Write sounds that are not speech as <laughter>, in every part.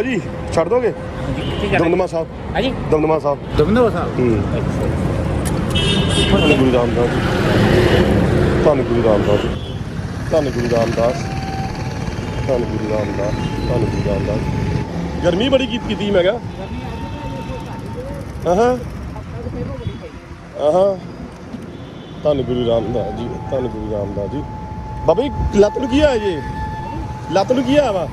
ਬਾਬਾ ਜੀ ਛੱਡ ਦੋਗੇ? ਦਮਦਮਾ ਸਾਹਿਬ। ਹਾਂਜੀ? ਦਮਦਮਾ ਸਾਹਿਬ। ਦਮਦਮਾ ਸਾਹਿਬ? ਹੂੰ। ਧੰਨ ਗੁਰੂ ਰਾਮਦਾਸ ਜੀ। ਧੰਨ ਗੁਰੂ ਰਾਮਦਾਸ ਜੀ। ਧੰਨ ਗੁਰੂ ਰਾਮਦਾਸ ਧੰਨ ਗੁਰੂ ਰਾਮਦਾਸ ਧੰਨ ਗੁਰੂ ਰਾਮਦਾਸ ਗਰਮੀ ਬੜੀ ਕੀਤੀ ਕੀਤੀ ਮੈਂ ਕਿਹਾ। ਆਹਾਂ ਆਹਾਂ ਧੰਨ ਗੁਰੂ ਰਾਮਦਾਸ ਜੀ ਧੰਨ ਗੁਰੂ ਰਾਮਦਾਸ ਜੀ। ਬਾਬਾ ਜੀ ਲੱਤ ਨੂੰ ਕੀ ਆ ਜੀ? ਲੱਤ ਨੂੰ ਕੀ ਆ ਵਾ?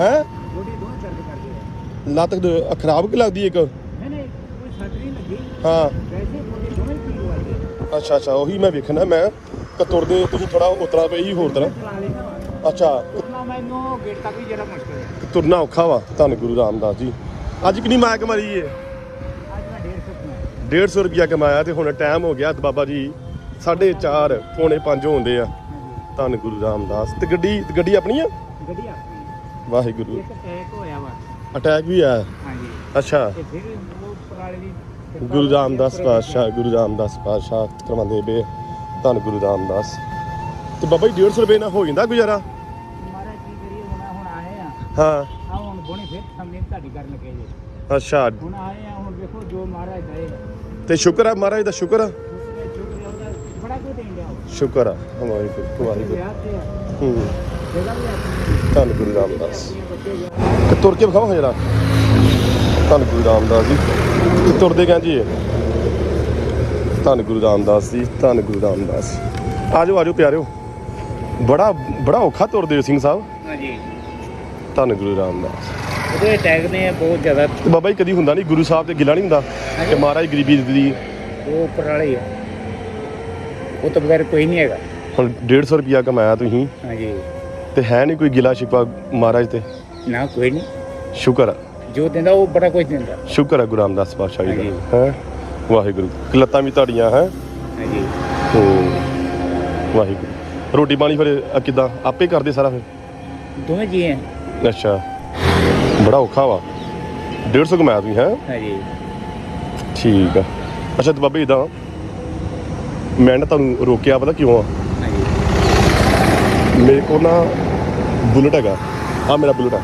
ਹੈ? ਗੋਡੀ ਦੋ ਦਰਦ ਕਰਦੀ ਹੈ ਲੱਤ ਦ- ਖਰਾਬ ਕਿ ਲੱਗਦੀ ਇੱਕ? ਨਹੀਂ ਨਹੀਂ ਕੋਈ ਸੱਟ ਨਹੀਂ ਲੱਗੀ। ਹਾਂ। ਵੈਸੇ ਗੋਡੀ ਦੋਵੇਂ ਪੀੜ ਵਾਲੀ ਅੱਛਾ ਅੱਛਾ ਉਹੀ ਮੈਂ ਵੇਖਣਾ ਮੈਂ ਕਿ ਤੁਰਦੇ ਤੁਸੀਂ ਥੋੜਾ ਉਤਰਾ ਪਈ ਹੋਰ ਤਰ੍ਹਾਂ। ਚਲਾ ਲੈਣਾ ਅੱਛਾ। ਉਤਨਾ ਮੈਨੂੰ ਗੇਟ ਤੱਕ ਵੀ ਜਰਾ ਮੁਸ਼ਕਲ ਹੈ ਤੁਰਨਾ ਔਖਾ ਵਾ ਧੰਨ ਗੁਰੂ ਰਾਮਦਾਸ ਜੀ। ਅੱਜ ਕਿੰਨੀ ਮਾਇਆ ਕਮਾਈ ਏ ਅੱਜ ਮੈਂ 150 ਕਮਾਇਆ। 150 ਰੁਪਿਆ ਕਮਾਇਆ ਤੇ ਹੁਣ ਟਾਈਮ ਹੋ ਗਿਆ ਤੇ ਬਾਬਾ ਜੀ 4:30 ਪੌਣੇ 5 ਹੁੰਦੇ ਆ। ਧੰਨ ਗੁਰੂ ਰਾਮਦਾਸ। ਤੇ ਗੱਡੀ ਗੱਡੀ ਆਪਣੀ ਆ? ਗੱਡੀ ਆਪਣੀ ਵਾਹਿਗੁਰੂ। ਇੱਕ ਅਟੈਕ ਹੋਇਆ ਵਾ। ਅਟੈਕ ਵੀ ਆਇਆ। ਹਾਂਜੀ। ਅੱਛਾ। ਤੇ ਫਿਰ ਉਹ ਪਰਾਲੇ ਦੀ ਕਿਰਪਾ ਗੁਰੂ ਰਾਮਦਾਸ ਪਾਤਸ਼ਾਹ ਗੁਰੂ ਰਾਮਦਾਸ ਪਾਤਸ਼ਾਹ ਕਰਵਾਉਂਦੇ ਬੇ ਧੰਨ ਗੁਰੂ ਰਾਮਦਾਸ। ਤੇ ਬਾਬਾ ਜੀ 150 ਰੁਪਏ ਨਾਲ ਹੋ ਜਾਂਦਾ ਗੁਜ਼ਾਰਾ? ਮਹਾਰਾਜ ਕੀ ਕਰੀਏ ਹੁਣ ਹੁਣ ਆਏ ਆ। ਹਾਂ। ਆ ਹੁਣ ਬੋਣੀ ਫਿਰ ਸਾਹਮਣੇ ਤੁਹਾਡੀ ਕਰਨ ਲੱਗੇ ਜੀ। ਅੱਛਾ। ਹੁਣ ਆਏ ਆ ਹੁਣ ਵੇਖੋ ਜੋ ਮਹਾਰਾਜ ਦਏ ਤੇ ਸ਼ੁਕਰ ਆ ਮਹਾਰਾਜ ਦਾ ਸ਼ੁਕਰ ਆ? ਸ਼ੁਕਰ ਉਹਦਾ ਬੜਾ ਦੇਣ ਆ। ਵਾਹਿਗੁਰੂ ਵਾਹਿਗੁਰੂ। ਵਿਆਹ ਤੇ ਆ, ਹੂੰ। ਧੰਨ ਗੁਰੂ ਰਾਮਦਾਸ। ਤੇ ਤੁਰ ਕੇ ਵਿਖਾਵਾਂ ਜਰਾ। ਧੰਨ ਗੁਰੂ ਰਾਮਦਾਸ ਜੀ। ਤੇ ਤੁਰਦੇ ਕਾਂ ਜੀ ਇਹ। ਧੰਨ ਗੁਰੂ ਰਾਮਦਾਸ ਜੀ ਧੰਨ ਗੁਰੂ ਰਾਮਦਾਸ ਆਜੋ ਆਜੋ ਪਿਆਰਿਓ। ਬੜਾ ਬੜਾ ਔਖਾ ਤੁਰਦੇ ਹੋ ਸਿੰਘ ਸਾਹਿਬ। ਹਾਂਜੀ। ਧੰਨ ਗੁਰੂ ਰਾਮਦਾਸ। ਉਹਦੇ ਅਟੈਕ ਨੇ ਬਹੁਤ ਜ਼ਿਆਦਾ ਤੇ ਬਾਬਾ ਜੀ ਕਦੀ ਹੁੰਦਾ ਨਹੀਂ ਗੁਰੂ ਸਾਹਿਬ ਤੇ ਗਿਲਾ ਨਹੀਂ ਹੁੰਦਾ। ਕਿ ਮਹਾਰਾਜ ਗਰੀਬੀ ਦਿੱਤੀ ਉਹ ਉੱਪਰ ਵਾਲੇ ਆ। ਉਹ ਤੋਂ ਬਗੈਰ ਕੋਈ ਨਹੀਂ ਹੈਗਾ। ਹੁਣ 150 ਰੁਪਿਆ ਕਮਾਇਆ ਤੁਸੀਂ। ਹਾਂਜੀ। ਤੇ ਹੈ ਨਹੀਂ ਕੋਈ ਗਿਲਾ ਸ਼ਿਕਵਾ ਮਹਾਰਾਜ ਤੇ? ਨਾ ਕੋਈ ਨਹੀਂ। ਸ਼ੁਕਰ ਆ। ਜੋ ਦਿੰਦਾ ਉਹ ਬੜਾ ਕੁਝ ਦਿੰਦਾ। ਸ਼ੁਕਰ ਆ ਗੁਰੂ ਰਾਮਦਾਸ ਪਾਤਸ਼ਾਹ ਜੀ ਹਾਂਜੀ। ਦਾ ਹੈ? ਵਾਹਿਗੁਰੂ। ਲੱਤਾਂ ਵੀ ਤੁਹਾਡੀਆਂ ਹੈ? ਹਾਂਜੀ। ਵਾਹਿਗੁਰੂ। ਰੋਟੀ ਪਾਣੀ ਫਿਰ ਅ, ਕਿੱਦਾਂ? ਆਪੇ ਕਰਦੇ ਸਾਰਾ ਫਿਰ? ਦੋਵੇਂ ਜੀ ਹੈ ਅੱਛਾ। ਬੜਾ ਔਖਾ ਵਾ। 150 ਕਮਾਇਆ ਤੁਸੀਂ ਹੈ? ਹਾਂਜੀ। ਠੀਕ ਆ। ਅੱਛਾ ਤੇ ਬਾਬੇ ਇਦਾਂ ਮੈਂ ਨਾ ਤੁਹਾਨੂੰ ਰੋਕਿਆ ਪਤਾ ਕਿਉਂ ਆ? ਮੇਰੇ ਕੋਲ ਨਾ ਬੁਲਟ ਹੈਗਾ। ਆ ਮੇਰਾ ਬੁਲਟ ਆ।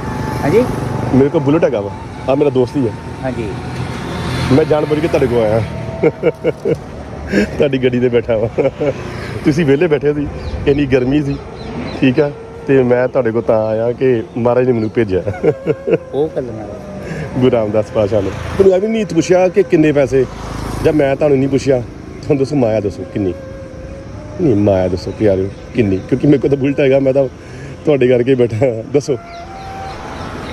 ਹਾਂਜੀ? ਮੇਰੇ ਕੋਲ ਬੁਲਟ ਹੈਗਾ ਵਾ। ਆ ਮੇਰਾ ਦੋਸਤ ਹੀ ਆ। ਹਾਂਜੀ। ਮੈਂ ਜਾਣ ਬੁੱਝ ਕੇ ਤੁਹਾਡੇ ਕੋਲ ਆਇਆ। ਤੁਹਾਡੀ ਗੱਡੀ ਤੇ ਬੈਠਾ ਵਾ। ਤੁਸੀਂ ਵਿਹਲੇ ਬੈਠੇ ਸੀ। ਇੰਨੀ ਗਰਮੀ ਸੀ। ਠੀਕ ਆ। ਤੇ ਮੈਂ ਤੁਹਾਡੇ ਕੋਲ ਤਾਂ ਆਇਆ ਕਿ ਮਹਾਰਾਜ ਨੇ ਮੈਨੂੰ ਭੇਜਿਆ। ਉਹ ਕਰ ਲੈਣਾ ਗੁਰੂ ਰਾਮਦਾਸ ਪਾਸ਼ਾ ਨੇ। ਤੁਹਾਨੂੰ ਇਹ ਵੀ ਨਹੀਂ ਪੁੱਛਿਆ ਕਿ ਕਿੰਨੇ ਪੈਸੇ? ਜਾਂ ਮੈਂ ਤੁਹਾਨੂੰ ਨਹੀਂ ਪੁੱਛਿਆ? ਤੁਹਾਨੂੰ ਦੱਸੋ ਮਾਇਆ ਦੱਸੋ ਕਿੰਨੀ? ਨਹੀਂ ਮਾਇਆ ਦੱਸੋ ਪਿਆਰਿਓ ਕਿੰਨੀ ਕਿਉਂਕਿ ਮੇਰੇ ਕੋਲ ਤਾਂ ਬੁਲਟ ਹੈਗਾ ਮੈਂ ਤਾਂ ਤੁਹਾਡੇ ਕਰਕੇ ਬੈਠਾ। ਦੱਸੋ।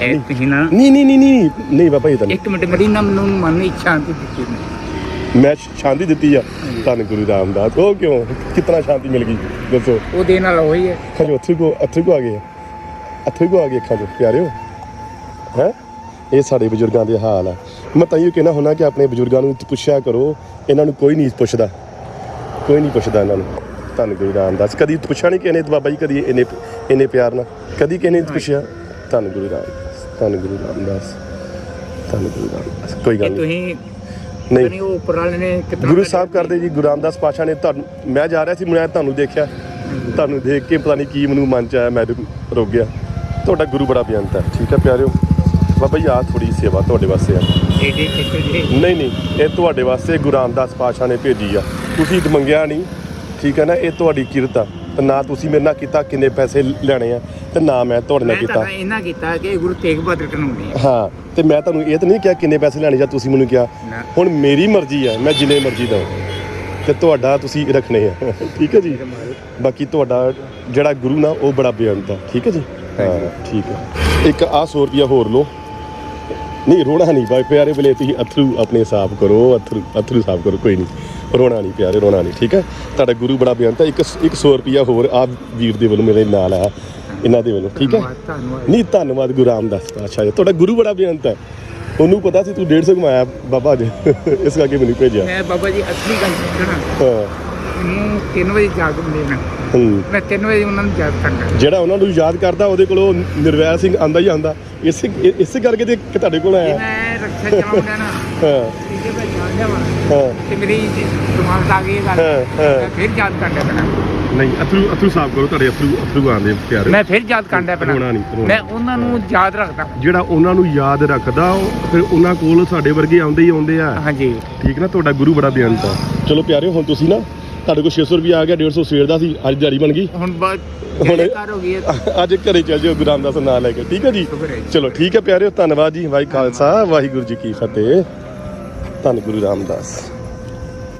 ਇਹ ਤੁਸੀਂ ਨਾ ਨਹੀਂ ਨਹੀਂ ਨਹੀਂ ਨਹੀਂ ਨਹੀਂ ਬਾਬਾ ਜੀ ਤਾਂ ਨਹੀਂ। ਇੱਕ ਮਿੰਟ ਮੇਰੀ ਨਾ ਮੈਨੂੰ ਮਨ ਨੂੰ ਸ਼ਾਂਤੀ ਦਿੱਤੀ ਨੇ ਮੈਂ ਸ਼ਾਂਤੀ ਦਿੱਤੀ ਆ। ਧੰਨ ਗੁਰੂ ਰਾਮਦਾਸ। ਉਹ ਕਿਉਂ? ਕਿਤਨਾ ਸ਼ਾਂਤੀ ਮਿਲ ਗਈ? ਦੱਸੋ। ਉਹ ਦੇਣ ਨਾਲ ਹੋਈ ਹੈ। 'ਚੋਂ ਅੱਥਰੂ ਕੋ ਅੱਥਰੂ ਕੋ ਆ ਗਏ ਆ। ਅੱਥਰੂ ਕੋ ਆ ਗਏ ਅੱਖਾਂ 'ਚੋਂ ਪਿਆਰਿਓ। ਹੈ? ਇਹ ਸਾਡੇ ਬਜ਼ੁਰਗਾਂ ਦੇ ਹਾਲ ਆ। ਮੈਂ ਤਾਂ ਇਹ ਕਹਿਣਾ ਹੁੰਦਾ ਕਿ ਆਪਣੇ ਬਜ਼ੁਰਗਾਂ ਨੂੰ ਪੁੱਛਿਆ ਕਰੋ ਇਹਨਾਂ ਨੂੰ ਕੋਈ ਨਹੀਂ ਪੁੱਛਦਾ। ਕੋਈ ਨਹੀਂ ਪੁੱਛਦਾ ਇਹਨਾਂ ਨੂੰ। ਧੰਨ ਗੁਰੂ ਰਾਮਦਾਸ। ਕਦੀ ਪੁੱਛਿਆ ਨਹੀਂ ਕਿ ਨੇ ਬਾਬਾ ਜੀ ਕਦੀ ਇੰਨੇ ਇੰਨੇ ਪਿਆਰ ਨਾਲ? ਕਦੀ ਕਿਹਨੇ ਪੁੱਛਿਆ? ਧੰਨ ਗੁਰੂ ਰਾਮਦਾਸ ਧੰਨ ਗੁਰੂ ਰਾਮਦਾਸ ਧੰਨ ਗੁਰੂ ਰਾਮਦਾਸ। ਕੋਈ ਗੱਲ ਨਹੀਂ ਤੁਸੀਂ ਨਹੀਂ। ਉਹ ਉੱਪਰ ਵਾਲੇ ਨੇ ਕਿਤਨਾ ਗੁਰੂ ਸਾਹਿਬ ਕਰਦੇ ਜੀ ਗੁਰੂ ਰਾਮਦਾਸ ਪਾਸ਼ਾ ਨੇ ਤੁਹਾਨੂੰ ਮੈਂ ਜਾ ਰਿਹਾ ਸੀ ਮੈਂ ਤੁਹਾਨੂੰ ਦੇਖਿਆ। ਤੁਹਾਨੂੰ ਦੇਖ ਕੇ ਪਤਾ ਨਹੀਂ ਕੀ ਮੈਨੂੰ ਮਨ ਚ ਆਇਆ ਮੈਂ ਰੁਕ- ਗਿਆ। ਤੁਹਾਡਾ ਗੁਰੂ ਬੜਾ ਬੇਅੰਤ ਹੈ ਠੀਕ ਹੈ ਪਿਆਰਿਓ? ਬਾਬਾ ਜੀ ਆਹ ਥੋੜੀ ਸੇਵਾ ਤੁਹਾਡੇ ਵਾਸਤੇ ਆ। ਨਹੀਂ ਨਹੀਂ ਇਹ ਤੁਹਾਡੇ ਵਾਸਤੇ ਗੁਰੂ ਰਾਮਦਾਸ ਪਾਸ਼ਾ ਨੇ ਭੇਜੀ ਆ। ਤੁਸੀਂ ਤਾਂ ਮੰਗਿਆ ਨਹੀਂ ਠੀਕ ਹੈ ਨਾ ਇਹ ਤੁਹਾਡੀ ਕਿਰਤ ਆ। ਤੇ ਨਾ ਤੁਸੀਂ ਮੇਰੇ ਨਾਲ ਕੀਤਾ ਕਿੰਨੇ ਪੈਸੇ ਲੈਣੇ ਆ ਤੇ ਨਾ ਮੈਂ ਤੁਹਾਡੇ ਨਾਲ ਮੈਂ ਕੀਤਾ। ਤਾਂ ਇਹਨਾਂ ਕੀਤਾ ਕਿ ਗੁਰੂ ਤੇਗ ਬਹਾਦਰ ਕਨੂੰਨੀ ਹਾਂ ਤੇ ਮੈਂ ਤੁਹਾਨੂੰ ਇਹ ਤਾਂ ਨਹੀਂ ਕਿਹਾ ਕਿੰਨੇ ਪੈਸੇ ਲੈਣੇ ਜਾਂ ਤੁਸੀਂ ਮੈਨੂੰ ਕਿਹਾ। ਨਾ। ਹੁਣ ਮੇਰੀ ਮਰਜ਼ੀ ਆ ਮੈਂ ਜਿੰਨੇ ਮਰਜ਼ੀ ਦਵਾਂ। ਤੇ ਤੁਹਾਡਾ ਤੁਸੀਂ ਰੱਖਣੇ ਆ। ਠੀਕ ਹੈ ਜੀ? ਬਾਕੀ ਤੁਹਾਡਾ ਜਿਹੜਾ ਗੁਰੂ ਨਾ ਉਹ ਬੜਾ ਬੇਅੰਤ ਆ। ਠੀਕ ਹੈ ਜੀ? ਹਾਂ ਠੀਕ ਹੈ। ਇੱਕ ਆ 100 ਰੁਪਿਆ ਹੋਰ ਲਓ। ਨਹੀਂ ਰੋਣਾ ਨਹੀਂ ਬਾਈ ਪਿਆਰੇ ਬਲੇ ਤੁਸੀਂ ਅਥਰੂ ਆਪਣੇ ਸਾਫ਼ ਕਰੋ ਅਥਰੂ ਅਥਰੂ ਸਾਫ਼ ਕਰੋ ਕੋਈ ਨਹੀਂ। ਰੋਣਾ ਨਹੀਂ ਪਿਆਰੇ ਰੋਣਾ ਨਹੀਂ ਠੀਕ ਹੈ? ਤੁਹਾਡਾ ਗੁਰੂ ਬੜਾ ਬੇਅੰਤ ਆ ਇੱਕ ਇੱਕ 100 ਰੁਪਿਆ ਹੋਰ ਆ ਵੀਰ ਦੇ ਵੱਲੋਂ ਮੇਰੇ ਨਾਲ ਆ ਇਹਨਾਂ ਦੇ ਵੱਲੋਂ ਠੀਕ ਹੈ? ਨਹੀਂ ਧੰਨਵਾਦ ਗੁਰੂ ਰਾਮਦਾਸ ਪਾਤਸ਼ਾਹ ਜੀ ਤੁਹਾਡਾ ਗੁਰੂ ਬੜਾ ਬੇਅੰਤ ਹੈ। ਉਹਨੂੰ ਪਤਾ ਸੀ ਤੂੰ 150 ਕਮਾਇਆ ਬਾਬਾ ਜੀ ਇਸ ਕਰਕੇ ਮੈਨੂੰ ਭੇਜਿਆ। ਮੈਂ ਬਾਬਾ ਜੀ ਅਸਲੀ ਗੱਲ ਦੱਸਣਾ। ਹਾਂ। ਮੈਨੂੰ 3 ਵਜੇ ਜਾਗ ਲੈਣਾ ਹੂੰ। ਮੈਂ 3 ਵਜੇ ਉਹਨਾਂ ਨੂੰ ਯਾਦ ਕਰਨਾ ਜਿਹੜਾ ਉਹਨਾਂ ਨੂੰ ਯਾਦ ਕਰਦਾ ਉਹਦੇ ਕੋਲੋਂ ਨਿਰਵੈਰ ਸਿੰਘ ਆਂਦਾ ਹੀ ਆਂਦਾ ਇਸੇ ਇਸੇ ਕਰਕੇ ਤੇ ਤੁਹਾਡੇ ਕੋਲ ਆਇਆ। ਮੈਂ ਰੱਖਿਆ ਚਲਾਉਂਦਾ ਨਾ। ਹਾਂ। ਠੀਕ ਹੈ ਮੈਂ ਜਾਣ ਜਾਵਾਂ ਹਾਂ। ਤੇ ਮੇਰੀ ਦਿਮਾਗ 'ਚ ਆ ਗਈ ਇਹ ਗੱਲ। ਹਾਂ, ਹਾਂ। ਮੈਂ ਫਿਰ ਯਾਦ ਕਰਨਾ ਪੈਣਾ ਨਹੀਂ ਅਥਰੂ ਅਥਰੂ ਸਾਫ਼ ਕਰੋ ਤੁਹਾਡੇ ਅਥਰੂ ਅਥਰੂ ਆਉਂਦੇ ਪਿਆਰੇ ਮੈਂ ਫਿਰ ਯਾਦ ਕਰਨਾ ਪੈਣਾ ਰੋਣਾ ਨਹੀਂ, ਰੋਣਾ। ਮੈਂ ਉਹਨਾਂ ਨੂੰ ਯਾਦ ਰੱਖਦਾ। ਜਿਹੜਾ ਉਹਨਾਂ ਨੂੰ ਯਾਦ ਰੱਖਦਾ ਉਹ ਫਿਰ ਉਹਨਾਂ ਕੋਲ ਸਾਡੇ ਵਰਗੇ ਆਉਂਦੇ ਹੀ ਆਉਂਦੇ ਆ। ਹਾਂਜੀ। ਠੀਕ ਨਾ ਤੁਹਾਡਾ ਗੁਰੂ ਬੜਾ ਬੇਅੰਤ ਆ ਚਲੋ ਪਿਆਰਿਓ ਹੁਣ ਤੁਸੀਂ ਨਾ ਤੁਹਾਡੇ ਕੋਲ 600 ਰੁਪਏ ਆ ਗਿਆ 150 ਸਵੇਰ ਦਾ ਸੀ ਅੱਜ ਦਿਹਾੜੀ ਬਣ ਗਈ। ਹੁਣ ਬਾਅਦ ਹੁਣ- ਕਾਰ ਹੋ ਗਈ ਹੈ? <laughs> ਅੱਜ ਘਰੇ ਚੱਲ ਜਿਓ ਗੁਰੂ ਰਾਮਦਾਸ ਦਾ ਨਾਮ ਲੈ ਕੇ ਠੀਕ ਹੈ ਜੀ? ਸ਼ੁਕਰ ਹੈ ਜੀ। ਚਲੋ ਠੀਕ ਹੈ ਪਿਆਰਿਓ ਧੰਨਵਾਦ ਜੀ ਵਾਹਿ ਖਾਲਸਾ ਵਾਹਿਗੁਰੂ ਜੀ ਕੀ ਫਤਿਹ। ਧੰਨ ਗੁਰੂ ਰਾਮਦਾਸ।